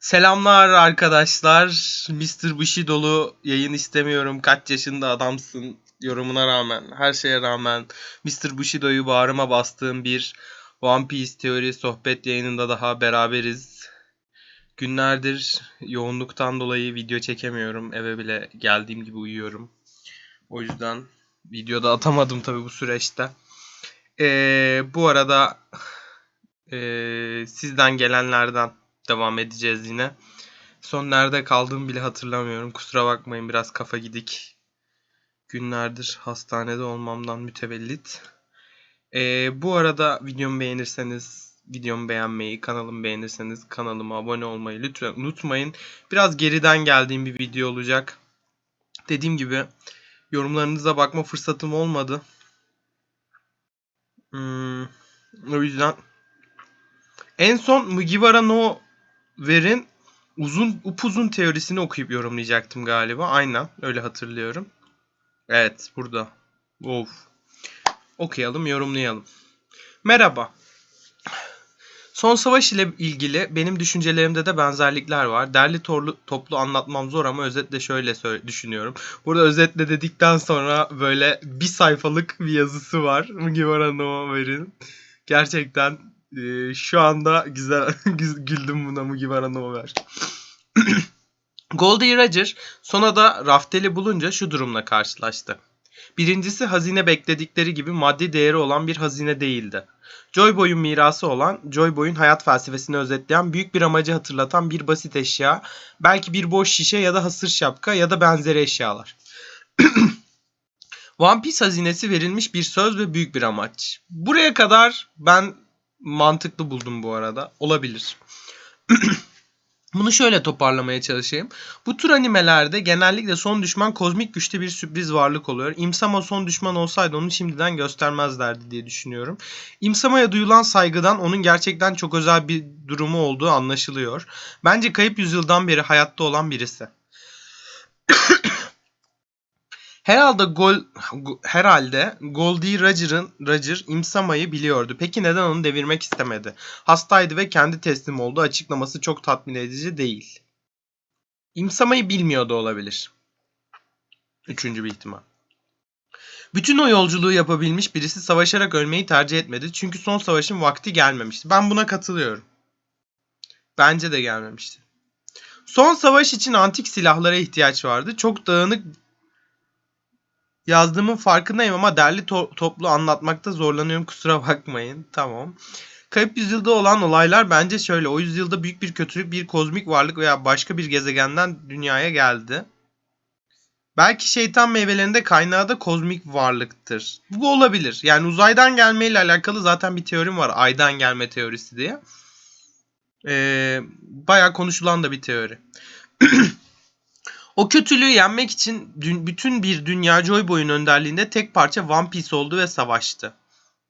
Selamlar arkadaşlar. Mr. Bushido'lu yayın istemiyorum. Kaç yaşında adamsın yorumuna rağmen, her şeye rağmen Mr. Bushido'yu bağrıma bastığım bir One Piece teori sohbet yayınında daha beraberiz. Günlerdir yoğunluktan dolayı video çekemiyorum. Eve bile geldiğim gibi uyuyorum. O yüzden videoda atamadım tabii bu süreçte. Ee, bu arada ee, sizden gelenlerden devam edeceğiz yine. Son nerede kaldığımı bile hatırlamıyorum. Kusura bakmayın biraz kafa gidik. Günlerdir hastanede olmamdan mütevellit. Ee, bu arada videomu beğenirseniz videomu beğenmeyi, kanalımı beğenirseniz kanalıma abone olmayı lütfen unutmayın. Biraz geriden geldiğim bir video olacak. Dediğim gibi yorumlarınıza bakma fırsatım olmadı. Hmm, o yüzden en son Mugiwara no Ver'in uzun upuzun teorisini okuyup yorumlayacaktım galiba. Aynen öyle hatırlıyorum. Evet burada. Of. Okuyalım yorumlayalım. Merhaba. Son savaş ile ilgili benim düşüncelerimde de benzerlikler var. Derli torlu, toplu anlatmam zor ama özetle şöyle düşünüyorum. Burada özetle dedikten sonra böyle bir sayfalık bir yazısı var. Mugiwara no. Gerçekten ee, şu anda güzel güldüm buna Mugiwara no Ver. Goldie Roger Sonada Raftel'i bulunca şu durumla karşılaştı. Birincisi hazine bekledikleri gibi maddi değeri olan bir hazine değildi. Joy Boy'un mirası olan, Joy Boy'un hayat felsefesini özetleyen, büyük bir amacı hatırlatan bir basit eşya, belki bir boş şişe ya da hasır şapka ya da benzeri eşyalar. One Piece hazinesi verilmiş bir söz ve büyük bir amaç. Buraya kadar ben mantıklı buldum bu arada. Olabilir. Bunu şöyle toparlamaya çalışayım. Bu tür animelerde genellikle son düşman kozmik güçte bir sürpriz varlık oluyor. Imsama son düşman olsaydı onu şimdiden göstermezlerdi diye düşünüyorum. Imsama'ya duyulan saygıdan onun gerçekten çok özel bir durumu olduğu anlaşılıyor. Bence kayıp yüzyıldan beri hayatta olan birisi. Herhalde gol herhalde Goldie Roger'ın Roger Imsama'yı biliyordu. Peki neden onu devirmek istemedi? Hastaydı ve kendi teslim oldu. Açıklaması çok tatmin edici değil. Imsama'yı bilmiyordu olabilir. Üçüncü bir ihtimal. Bütün o yolculuğu yapabilmiş birisi savaşarak ölmeyi tercih etmedi. Çünkü son savaşın vakti gelmemişti. Ben buna katılıyorum. Bence de gelmemişti. Son savaş için antik silahlara ihtiyaç vardı. Çok dağınık Yazdığımın farkındayım ama derli to- toplu anlatmakta zorlanıyorum kusura bakmayın. Tamam. Kayıp yüzyılda olan olaylar bence şöyle. O yüzyılda büyük bir kötülük bir kozmik varlık veya başka bir gezegenden dünyaya geldi. Belki şeytan meyvelerinde kaynağı da kozmik varlıktır. Bu olabilir. Yani uzaydan gelmeyle alakalı zaten bir teorim var. Aydan gelme teorisi diye. Ee, bayağı konuşulan da bir teori. O kötülüğü yenmek için bütün bir dünya Joy Boy'un önderliğinde tek parça One Piece oldu ve savaştı.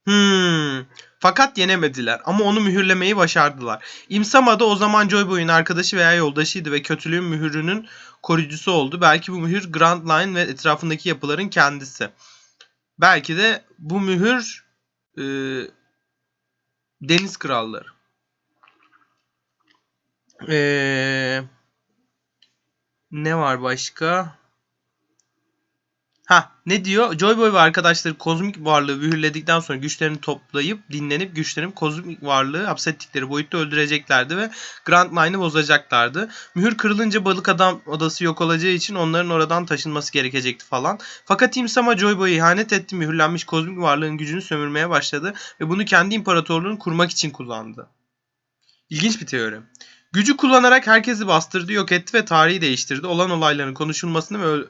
Hmm. Fakat yenemediler ama onu mühürlemeyi başardılar. Imsama da o zaman Joy Boy'un arkadaşı veya yoldaşıydı ve kötülüğün mühürünün koruyucusu oldu. Belki bu mühür Grand Line ve etrafındaki yapıların kendisi. Belki de bu mühür e, Deniz Kralları. Eee ne var başka? Ha ne diyor? Joyboy ve arkadaşları kozmik varlığı mühürledikten sonra güçlerini toplayıp dinlenip güçlenip kozmik varlığı hapsettikleri boyutta öldüreceklerdi ve Grand Line'ı bozacaklardı. Mühür kırılınca balık adam adası yok olacağı için onların oradan taşınması gerekecekti falan. Fakat Imsama Joyboy'a ihanet etti. Mühürlenmiş kozmik varlığın gücünü sömürmeye başladı ve bunu kendi imparatorluğunu kurmak için kullandı. İlginç bir teori. Gücü kullanarak herkesi bastırdı, yok etti ve tarihi değiştirdi. Olan olayların konuşulmasını ve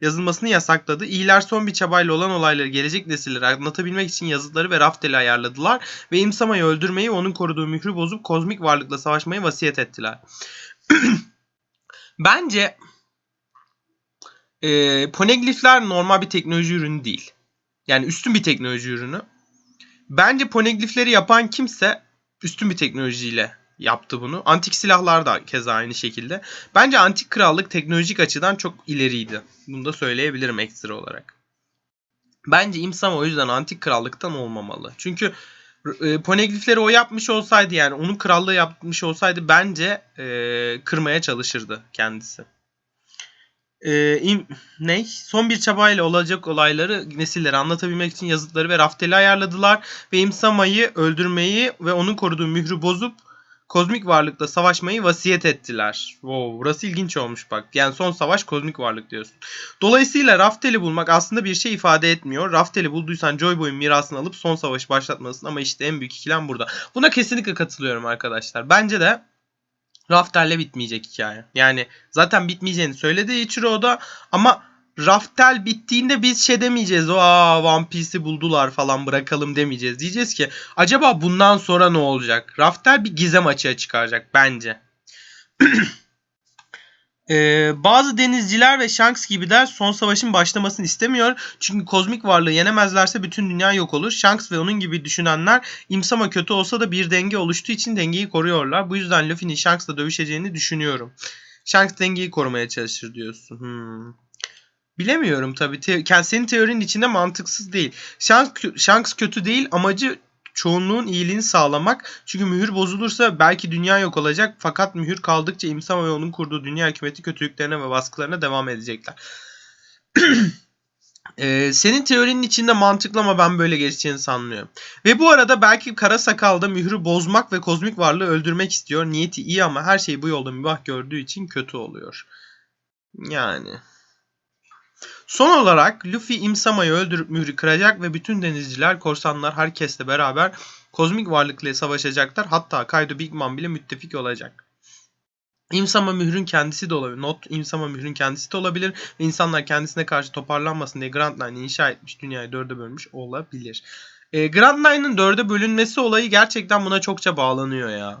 yazılmasını yasakladı. İyiler son bir çabayla olan olayları gelecek nesillere anlatabilmek için yazıtları ve rafteli ayarladılar ve İmsama'yı öldürmeyi onun koruduğu mührü bozup kozmik varlıkla savaşmayı vasiyet ettiler. Bence e, poneglifler normal bir teknoloji ürünü değil. Yani üstün bir teknoloji ürünü. Bence poneglifleri yapan kimse üstün bir teknolojiyle yaptı bunu. Antik silahlar da keza aynı şekilde. Bence antik krallık teknolojik açıdan çok ileriydi. Bunu da söyleyebilirim ekstra olarak. Bence İmsam o yüzden antik krallıktan olmamalı. Çünkü E, Poneglyph'leri o yapmış olsaydı yani onun krallığı yapmış olsaydı bence e, kırmaya çalışırdı kendisi. E, im, ne? Son bir çabayla olacak olayları nesillere anlatabilmek için yazıtları ve rafteli ayarladılar ve İmsama'yı öldürmeyi ve onun koruduğu mührü bozup kozmik varlıkla savaşmayı vasiyet ettiler. Wow, burası ilginç olmuş bak. Yani son savaş kozmik varlık diyorsun. Dolayısıyla Raftel'i bulmak aslında bir şey ifade etmiyor. Raftel'i bulduysan Joy Boy'un mirasını alıp son savaşı başlatmalısın ama işte en büyük ikilem burada. Buna kesinlikle katılıyorum arkadaşlar. Bence de Raftel'le bitmeyecek hikaye. Yani zaten bitmeyeceğini söyledi Ichiro da ama Raftel bittiğinde biz şey demeyeceğiz. Aa One Piece'i buldular falan bırakalım demeyeceğiz. Diyeceğiz ki acaba bundan sonra ne olacak? Raftel bir gizem açığa çıkaracak bence. Ee, bazı denizciler ve Shanks gibiler son savaşın başlamasını istemiyor. Çünkü kozmik varlığı yenemezlerse bütün dünya yok olur. Shanks ve onun gibi düşünenler imsama kötü olsa da bir denge oluştuğu için dengeyi koruyorlar. Bu yüzden Luffy'nin Shanks'la dövüşeceğini düşünüyorum. Shanks dengeyi korumaya çalışır diyorsun. Hmm. Bilemiyorum tabii. Te- senin teorinin içinde mantıksız değil. Shanks, Shanks kötü değil. Amacı çoğunluğun iyiliğini sağlamak. Çünkü mühür bozulursa belki dünya yok olacak. Fakat mühür kaldıkça onun kurduğu dünya hükümeti kötülüklerine ve baskılarına devam edecekler. Ee, senin teorinin içinde mantıklı ama ben böyle geçeceğini sanmıyorum. Ve bu arada belki kara sakalda mührü bozmak ve kozmik varlığı öldürmek istiyor. Niyeti iyi ama her şeyi bu yolda mübah gördüğü için kötü oluyor. Yani. Son olarak Luffy Imsama'yı öldürüp mührü kıracak ve bütün denizciler, korsanlar herkesle beraber kozmik varlıkla savaşacaklar. Hatta Kaido Big Mom bile müttefik olacak. Imsama mührün kendisi de olabilir. Not Imsama mührün kendisi de olabilir. Ve insanlar kendisine karşı toparlanmasın diye Grand Line'ı inşa etmiş. Dünyayı dörde bölmüş olabilir. E, Grand Line'ın dörde bölünmesi olayı gerçekten buna çokça bağlanıyor ya.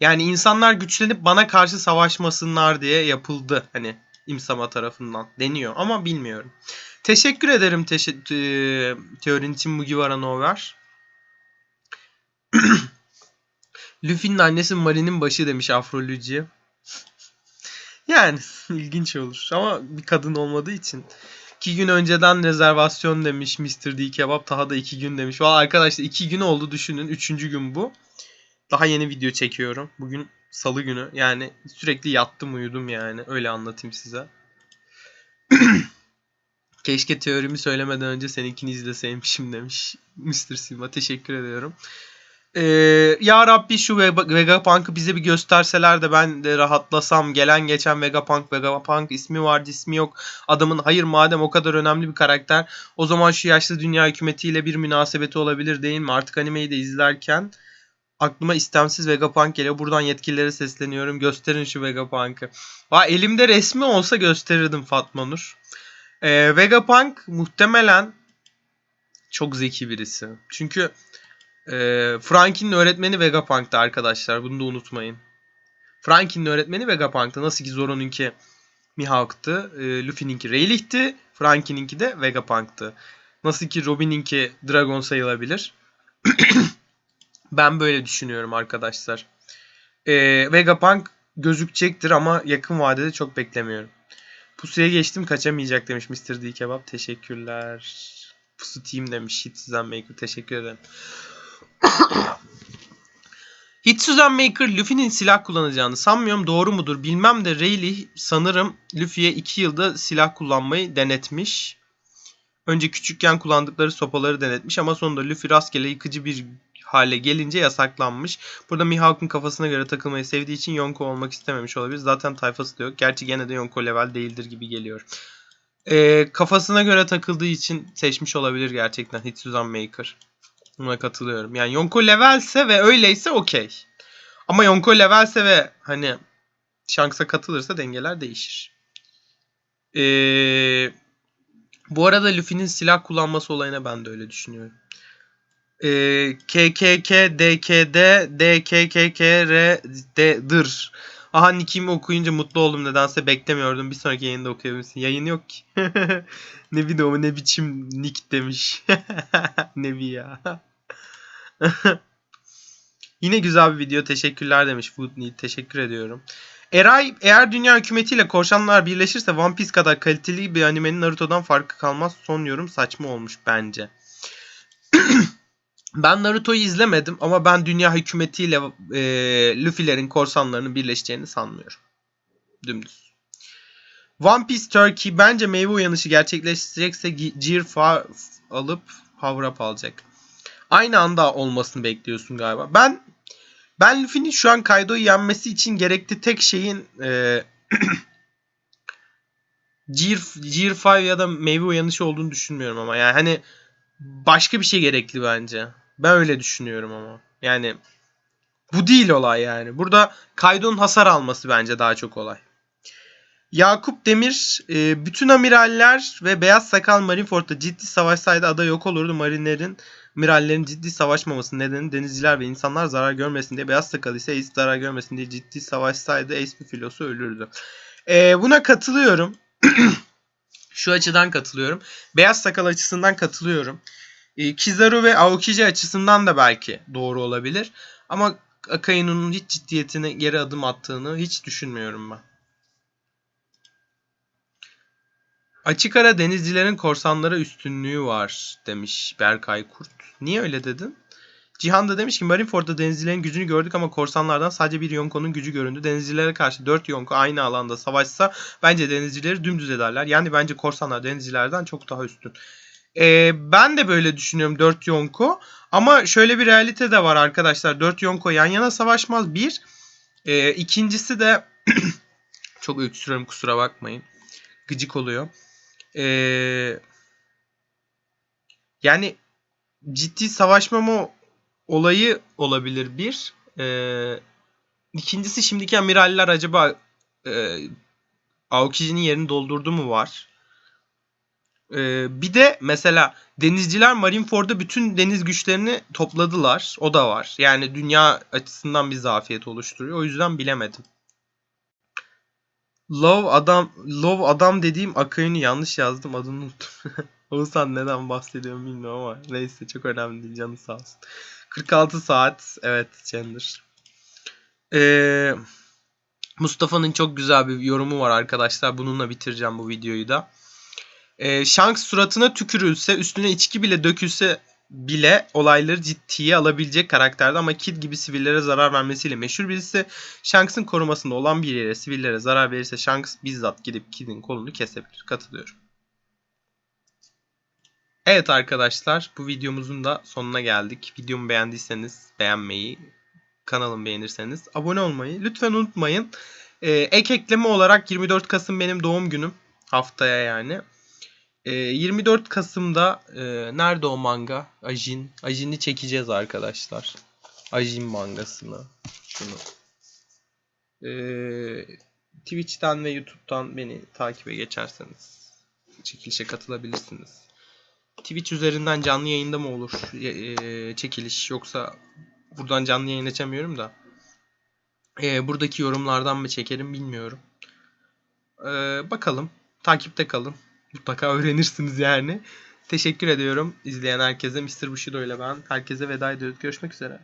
Yani insanlar güçlenip bana karşı savaşmasınlar diye yapıldı. Hani İmsama tarafından deniyor ama bilmiyorum. Teşekkür ederim teşe- te- teorin için Mugiwara Nover. Luffy'nin annesi Mari'nin başı demiş Afroluci. Yani ilginç olur ama bir kadın olmadığı için. İki gün önceden rezervasyon demiş Mr. D Kebap. Daha da iki gün demiş. Valla arkadaşlar iki gün oldu düşünün. Üçüncü gün bu. Daha yeni video çekiyorum. Bugün salı günü. Yani sürekli yattım uyudum yani. Öyle anlatayım size. Keşke teorimi söylemeden önce seninkini izleseymişim demiş Mr. Silva. Teşekkür ediyorum. Ee, ya Rabbi şu Vegapunk'ı bize bir gösterseler de ben de rahatlasam. Gelen geçen Vegapunk, Vegapunk ismi vardı ismi yok. Adamın hayır madem o kadar önemli bir karakter o zaman şu yaşlı dünya hükümetiyle bir münasebeti olabilir değil mi? Artık animeyi de izlerken aklıma istemsiz Vegapunk geliyor. Buradan yetkililere sesleniyorum. Gösterin şu Vegapunk'ı. Va elimde resmi olsa gösterirdim Fatma Nur. Ee, Vegapunk muhtemelen çok zeki birisi. Çünkü e, Frankie'nin öğretmeni Vegapunk'ta arkadaşlar. Bunu da unutmayın. Frankie'nin öğretmeni Vegapunk'ta. Nasıl ki Zoro'nunki Mihawk'tı. E, Luffy'ninki Rayleigh'ti. Frankie'ninki de Vegapunk'tı. Nasıl ki Robin'inki Dragon sayılabilir. Ben böyle düşünüyorum arkadaşlar. Ee, Vegapunk gözükecektir ama yakın vadede çok beklemiyorum. Pusuya geçtim kaçamayacak demiş Mr. D Kebap. Teşekkürler. Pusu Team demiş. Hit Susan Maker. Teşekkür ederim. Hit Susan Maker Luffy'nin silah kullanacağını sanmıyorum. Doğru mudur bilmem de Rayleigh sanırım Luffy'ye 2 yılda silah kullanmayı denetmiş. Önce küçükken kullandıkları sopaları denetmiş ama sonunda Luffy rastgele yıkıcı bir hale gelince yasaklanmış. Burada Mihawk'un kafasına göre takılmayı sevdiği için Yonko olmak istememiş olabilir. Zaten tayfası da yok. Gerçi gene de Yonko level değildir gibi geliyor. Ee, kafasına göre takıldığı için seçmiş olabilir gerçekten Hitsuzan Maker. Buna katılıyorum. Yani Yonko levelse ve öyleyse okey. Ama Yonko levelse ve hani Shanks'a katılırsa dengeler değişir. Ee, bu arada Luffy'nin silah kullanması olayına ben de öyle düşünüyorum e, KKK DKD DKKKR'dir. Aha nickimi okuyunca mutlu oldum nedense beklemiyordum. Bir sonraki yayında okuyabilirsin. Yayın yok ki. ne video ne biçim nick demiş. ne bir ya. Yine güzel bir video. Teşekkürler demiş Woodney. Teşekkür ediyorum. Eray eğer dünya hükümetiyle korsanlar birleşirse One Piece kadar kaliteli bir animenin Naruto'dan farkı kalmaz. Son yorum saçma olmuş bence. Ben Naruto'yu izlemedim ama ben dünya hükümetiyle e, Luffy'lerin korsanlarının birleşeceğini sanmıyorum. Dümdüz. One Piece Turkey bence meyve uyanışı gerçekleştirecekse Gear alıp Power Up alacak. Aynı anda olmasını bekliyorsun galiba. Ben ben Luffy'nin şu an Kaido'yu yenmesi için gerekli tek şeyin e, Gear, Gear 5 ya da meyve uyanışı olduğunu düşünmüyorum ama yani hani başka bir şey gerekli bence. Ben öyle düşünüyorum ama. Yani bu değil olay yani. Burada Kaido'nun hasar alması bence daha çok olay. Yakup Demir e, bütün amiraller ve beyaz sakal Marineford'da ciddi savaşsaydı ada yok olurdu. Marinlerin amirallerin ciddi savaşmaması nedeni denizciler ve insanlar zarar görmesin diye beyaz sakal ise Ace zarar görmesin diye ciddi savaşsaydı Ace bir filosu ölürdü. E, buna katılıyorum. Şu açıdan katılıyorum. Beyaz sakal açısından katılıyorum. E, Kizaru ve Aokiji açısından da belki doğru olabilir. Ama Akaino'nun hiç ciddiyetine geri adım attığını hiç düşünmüyorum ben. Açık ara denizcilerin korsanlara üstünlüğü var demiş Berkay Kurt. Niye öyle dedin? Cihan da demiş ki Marineford'da denizcilerin gücünü gördük ama korsanlardan sadece bir Yonko'nun gücü göründü. Denizcilere karşı 4 Yonko aynı alanda savaşsa bence denizcileri dümdüz ederler. Yani bence korsanlar denizcilerden çok daha üstün. Ee, ben de böyle düşünüyorum 4 Yonko. Ama şöyle bir realite de var arkadaşlar. 4 Yonko yan yana savaşmaz. Bir. Ee, ikincisi de çok öksürüyorum kusura bakmayın. Gıcık oluyor. Ee, yani ciddi savaşmama olayı olabilir bir. Ee, ikincisi şimdiki amiraller acaba e, Aokiji'nin yerini doldurdu mu var? Ee, bir de mesela denizciler Marineford'da bütün deniz güçlerini topladılar. O da var. Yani dünya açısından bir zafiyet oluşturuyor. O yüzden bilemedim. Love adam Love adam dediğim Akay'ını yanlış yazdım adını unuttum. Oğuzhan neden bahsediyorum bilmiyorum ama neyse çok önemli değil canı sağ olsun. 46 saat evet Chandler. Ee, Mustafa'nın çok güzel bir yorumu var arkadaşlar. Bununla bitireceğim bu videoyu da. Ee, Shanks suratına tükürülse, üstüne içki bile dökülse bile olayları ciddiye alabilecek karakterde ama Kid gibi sivillere zarar vermesiyle meşhur birisi. Shanks'ın korumasında olan bir yere sivillere zarar verirse Shanks bizzat gidip Kid'in kolunu kesebilir. Katılıyorum. Evet arkadaşlar bu videomuzun da sonuna geldik. Videomu beğendiyseniz beğenmeyi, kanalımı beğenirseniz abone olmayı lütfen unutmayın. Ee, ek ekleme olarak 24 Kasım benim doğum günüm. Haftaya yani. Ee, 24 Kasım'da e, nerede o manga? Ajin. Ajin'i çekeceğiz arkadaşlar. Ajin mangasını. Şunu. Ee, Twitch'ten ve YouTube'dan beni takibe geçerseniz çekilişe katılabilirsiniz. Twitch üzerinden canlı yayında mı olur e, çekiliş yoksa buradan canlı yayın açamıyorum da e, buradaki yorumlardan mı çekerim bilmiyorum. E, bakalım. Takipte kalın. Mutlaka öğrenirsiniz yani. Teşekkür ediyorum izleyen herkese. Mr. Bushido ile ben. Herkese veda ediyoruz. Görüşmek üzere.